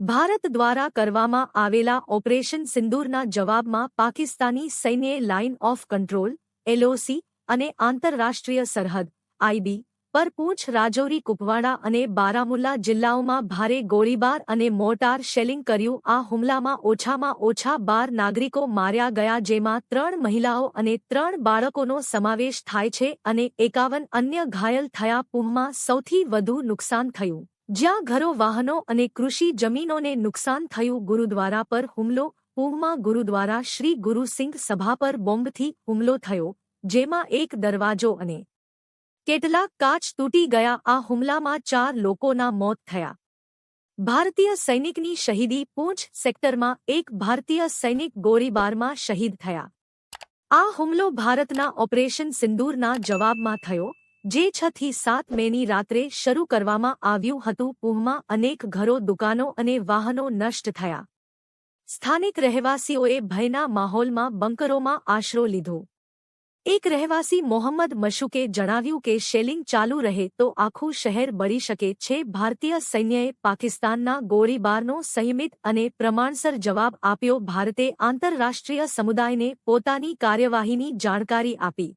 ભારત દ્વારા કરવામાં આવેલા ઓપરેશન સિંદૂરના જવાબમાં પાકિસ્તાની સૈન્યએ લાઇન ઓફ કંટ્રોલ, એલઓસી અને આંતરરાષ્ટ્રીય સરહદ, આઈબી, પર પૂંછ, રાજૌરી, કુપવાડા અને બારામુલ્લા જિલ્લાઓમાં ભારે ગોળીબાર અને મોર્ટાર શેલિંગ કર્યું. આ હુમલામાં ઓછામાં ઓછા બાર નાગરિકો માર્યા ગયા, જેમાં ત્રણ મહિલાઓ અને ત્રણ બાળકોનો સમાવેશ થાય છે અને એકાવન અન્ય ઘાયલ થયા. પૂહમાં સૌથી વધુ નુકસાન થયું. જ્યાં ઘરો, વાહનો અને કૃષિ જમીનોને નુકસાન થયું ગુરુદ્વારા પર હુમલો પૂહમાં ગુરુદ્વારા શ્રી ગુરુસિંઘ સભા પર બોમ્બથી હુમલો થયો, જેમાં એક દરવાજો અને કેટલાક કાચ તૂટી ગયા. આ હુમલામાં ચાર લોકોના મોત થયા. ભારતીય સૈનિકની શહીદી પૂંછ સેક્ટરમાં એક ભારતીય સૈનિક ગોળીબારમાં શહીદ થયા. આ હુમલો ભારતના ઓપરેશન સિંદૂરના જવાબમાં થયો. જે છથી સાત મેની રાત્રે શરૂ કરવામાં આવ્યું હતું, પૂહમાં અનેક ઘરો, દુકાનો અને વાહનો નષ્ટ થયા. સ્થાનિક રહેવાસીઓએ ભયના માહોલમાં બંકરોમાં આશરો લીધો. એક રહેવાસી મોહમ્મદ મશુકે જણાવ્યું કે શેલિંગ ચાલુ રહે તો આખું શહેર બળી શકે છે, ભારતીય સૈન્યએ પાકિસ્તાનના ગોળીબારનો સંયમિત અને પ્રમાણસર જવાબ આપ્યો, ભારતે આંતરરાષ્ટ્રીય સમુદાયને પોતાની કાર્યવાહીની જાણકારી આપી.